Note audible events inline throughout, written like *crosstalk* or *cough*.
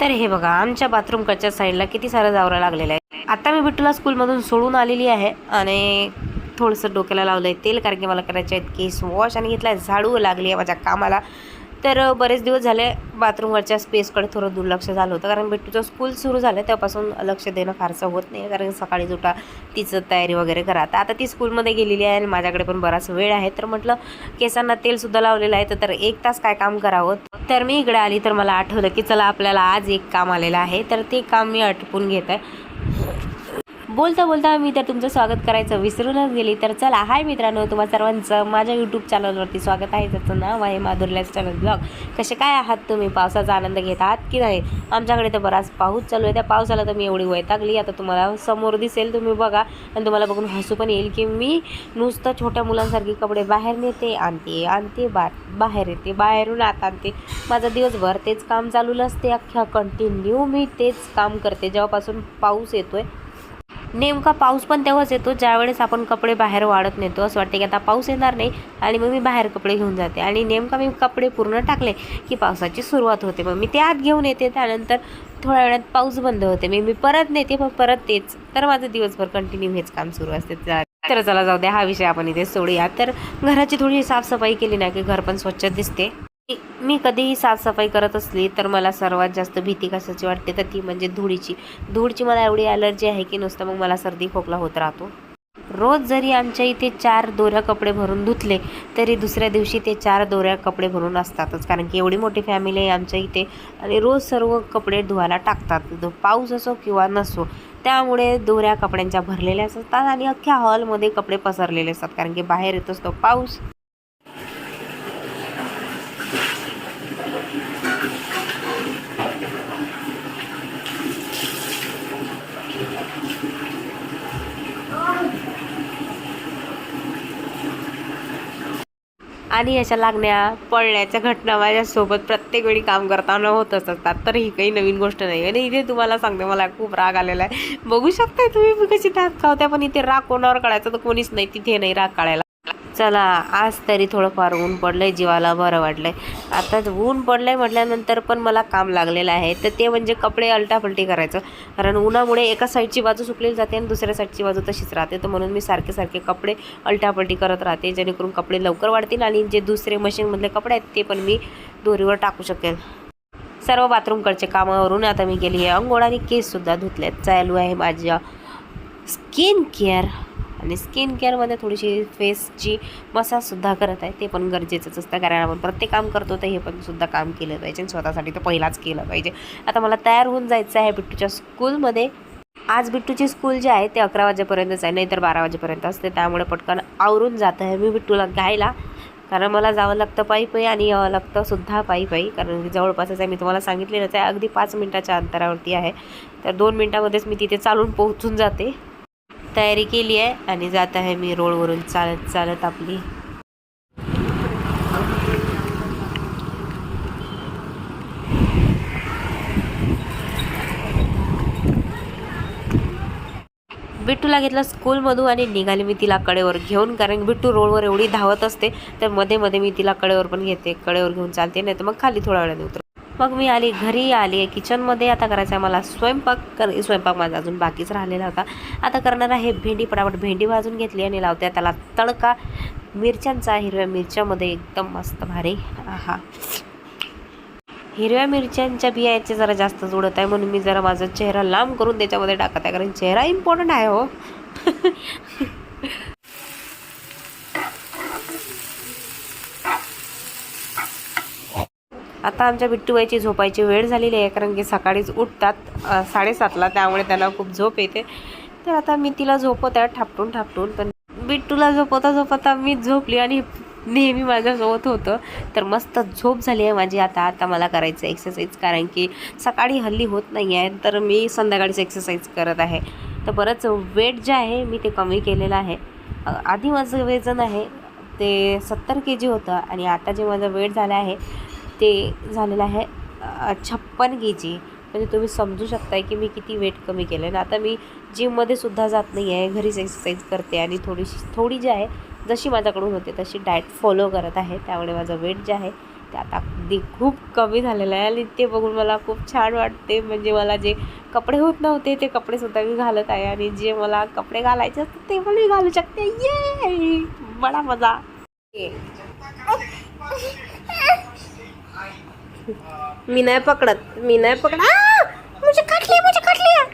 तर हे बघा आमच्या बाथरूमकडच्या साईडला किती सारं जावरा लागलेलं आहे. आता मी बिट्टूला स्कूलमधून सोडून आलेली आहे आणि थोडंसं डोक्याला लावलं आहे तेल कारण की मला करायचे आहेत केस वॉश आणि घेतला झाडू लागली आहे माझ्या कामाला. तर बरेच दिवस झाले बाथरूमवरच्या स्पेसकडे थोडं दुर्लक्ष झालं होतं. कारण बिट्टूचं स्कूल सुरू झालं तेव्हापासून लक्ष देणं फारसं होत नाही. कारण सकाळी उठा तिचं तयारी वगैरे करा. तर आता ती स्कूलमध्ये गेलेली आहे आणि माझ्याकडे पण बराच वेळ आहे. तर म्हटलं केसांना तेलसुद्धा लावलेलं आहे. तर- तर एक तास काय काम करावं? तर मी इकडे आली तर मला आठवलं की चला आपल्याला आज एक काम आलेलं आहे. तर ते काम मी आटपून घेत आहे बोलता बोलता मी तर तुमचं स्वागत करायचं विसरूनच गेली. तर चला हाय मित्रांनो तुम्हा सर्वांचं माझ्या यूट्यूब चॅनलवरती स्वागत आहे. त्याचं नाव आहे माधुर चॅनल ब्लॉग कसे काय आहात तुम्ही? पावसाचा आनंद घेत आहात की नाही? आमच्याकडे तर बराच पाऊस चालू आहे. त्या पावसाला तर मी एवढी वैतागली. आता तुम्हाला समोर दिसेल तुम्ही बघा. आणि तुम्हाला बघून हसू पण येईल की मी नुसतं छोट्या मुलांसारखी कपडे बाहेर नेते आणते आणते बा बाहेर येते बाहेरून आत आणते. माझं दिवसभर तेच काम चालू असते अख्ख्या कंटिन्यू मी तेच काम करते. जेव्हापासून पाऊस येतोय नेमका पाऊस पण तेव्हाच येतो ज्यावेळेस आपण कपडे बाहेर वाढत नेतो. असं वाटते की आता पाऊस येणार नाही आणि मग मी बाहेर कपडे घेऊन जाते. आणि नेमका मी कपडे पूर्ण टाकले की पावसाची सुरुवात होते. मग मी ते आत घेऊन येते. त्यानंतर थोड्या वेळात पाऊस बंद होते. मी मी परत नेते मग परत तेच. तर माझं दिवसभर कंटिन्यू हेच काम सुरू असते. तर चला जाऊ द्या हा विषय आपण इथे सोडूया. तर घराची थोडी साफसफाई केली ना की घर पण स्वच्छ दिसते. मी कधीही साफसफाई करत असली तर मला सर्वात जास्त भीती कशाची वाटते तर ती म्हणजे धुळीची. धूळची मला एवढी ॲलर्जी आहे की नुसतं मग मला सर्दी खोकला होत राहतो. रोज जरी आमच्या इथे चार दोऱ्या कपडे भरून धुतले तरी दुसऱ्या दिवशी ते चार दोऱ्या कपडे भरून असतातच. कारण की एवढी मोठी फॅमिली आहे आमच्या इथे आणि रोज सर्व कपडे धुवायला टाकतात. पाऊस असो किंवा नसो त्यामुळे दोऱ्या कपड्यांच्या भरलेल्या असतात आणि अख्ख्या हॉलमध्ये कपडे पसरलेले असतात. कारण की बाहेर येत असतो पाऊस. आणि याच्या लागण्या पडण्याच्या घटना माझ्यासोबत प्रत्येक वेळी काम करताना होतच असतात. तर ही काही नवीन गोष्ट नाही. आणि इथे तुम्हाला सांगते मला खूप राग आलेला आहे. बघू शकताय तुम्ही कशी दात खावत्या पण इथे राग कोणावर काढायचा तर कोणीच नाही तिथे नाही राग काढायला चला आज तरी थोडंफार ऊन पडलं आहे जीवाला बरं वाटलं आहे आता ऊन पडलं आहे म्हटल्यानंतर पण मला काम लागलेलं आहे. तर ते म्हणजे कपडे अलटापलटी करायचं. कारण उन्हामुळे एका साईडची बाजू सुकलेली जाते आणि दुसऱ्या साईडची बाजू तशीच राहते. तर म्हणून मी सारखे सारखे कपडे अलटापलटी करत राहते जेणेकरून कपडे लवकर वाढतील आणि जे दुसरे मशीनमधले कपडे आहेत ते पण मी दोरीवर टाकू शकेल. सर्व बाथरूमकडचे कामावरून आता मी गेली आहे. अंघोळ आणि केससुद्धा आहेत चालू आहे माझ्या स्किन केअर. आणि स्किन केअरमध्ये थोडीशी फेसची मसाजसुद्धा करत आहे. ते पण गरजेचंच असतं. कारण आपण प्रत्येक काम करतो तर हे पण सुद्धा काम केलं पाहिजे. आणि स्वतःसाठी तर पहिलाच केलं पाहिजे. आता मला तयार होऊन जायचं आहे बिट्टूच्या स्कूलमध्ये आज बिट्टूची स्कूल जे आहे ते अकरा वाजेपर्यंतच आहे. नाहीतर बारा वाजेपर्यंत असते. त्यामुळे पटकन आवरून जात आहे मी बिट्टूला घ्यायला. कारण मला जावं लागतं पायी पायी आणि यावं लागतं सुद्धा पायी पायी कारण जवळपासच आहे. मी तुम्हाला सांगितलेलंच आहे. अगदी पाच मिनटाच्या अंतरावरती आहे. तर दोन मिनटामध्येच मी तिथे चालून पोहोचून जाते. तयारी केली आहे आणि जात आहे मी रोडवरून चालत चालत आपली. बिट्टूला घेतलं स्कूलमधून आणि निघाली मी तिला कडेवर घेऊन कारण बिट्टू रोडवर एवढी धावत असते तर मध्ये मध्ये मी तिला कडेवर पण घेते कडेवर घेऊन चालते नाही तर मग खाली थोड्या वेळाने उतर मग मी आली घरी आली आहे किचनमध्ये आता करायचं आहे मला स्वयंपाक कर स्वयंपाक माझा अजून बाकीच राहिलेला होता. आता करणार आहे भेंडी पटापट भेंडी भाजून घेतली आणि लावते. त्याला तडका मिरच्यांचा हिरव्या मिरच्यामध्ये एकदम मस्त भारी. हा हिरव्या मिरच्यांच्या बियाचे जरा जास्त जुडत आहे म्हणून मी जरा माझा चेहरा लांब करून त्याच्यामध्ये टाकत आहे कारण चेहरा इम्पॉर्टंट आहे हो. *laughs* आता आमच्या बिट्टूबाईची झोपायची वेळ झालेली आहे कारण की सकाळीच उठतात साडेसातला त्यामुळे त्यांना खूप झोप येते. तर आता मी तिला झोपत आहे ठापटून ठापटून पण बिट्टूला झोपवता झोपवता मी झोपली आणि नेहमी माझ्यासोबत होतं. तर मस्त झोप झाली आहे माझी आता आता मला करायचं एक्सरसाइज कारण की सकाळी हल्ली होत नाही आहे तर मी संध्याकाळीच एक्सरसाइज करत आहे. तर बरंच वेट जे आहे मी ते कमी केलेलं आहे. आधी माझं वजन आहे ते सत्तर के जी होतं आणि आता जे माझं वेट झालं आहे ते झालेलं आहे. छप्पन के जी म्हणजे तुम्ही समजू शकताय की मी किती वेट कमी केलं आहे आता मी जिममध्ये सुद्धा जात नाही आहे घरीच एक्सरसाइज करते आणि थोडीशी थोडी जी आहे जशी माझ्याकडून होते तशी डाएट फॉलो करत आहे. त्यामुळे माझं वेट जे आहे ते आता अगदी खूप कमी झालेलं आहे. आणि ते बघून मला खूप छान वाटते. म्हणजे मला जे कपडे होत नव्हते ते कपडे सुद्धा मी घालत आहे. आणि जे मला कपडे घालायचे असतात ते पण मी घालू शकते. ये बडा मजा. ये. मी नाही पकडत मी नाही पकड मुझे काट लिया मुझे काट लिया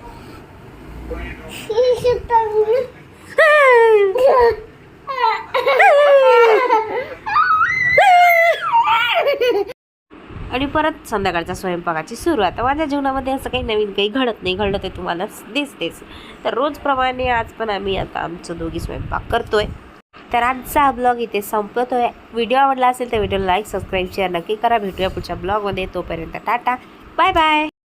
आणि परत संध्याकाळच्या स्वयंपाकाची सुरुवात. माझ्या जीवनामध्ये असं काही नवीन काही घडत नाही घडत आहे तुम्हाला दिसतेच. तर रोजप्रमाणे आज पण आम्ही आता आमचं दोघी स्वयंपाक करतोय. तर आजचा हा ब्लॉग इथे संपतोय व्हिडिओ आवडला असेल तर व्हिडिओला लाईक सबस्क्राईब शेअर नक्की करा. भेटूया पुढच्या ब्लॉगमध्ये. तोपर्यंत टाटा. Bye bye.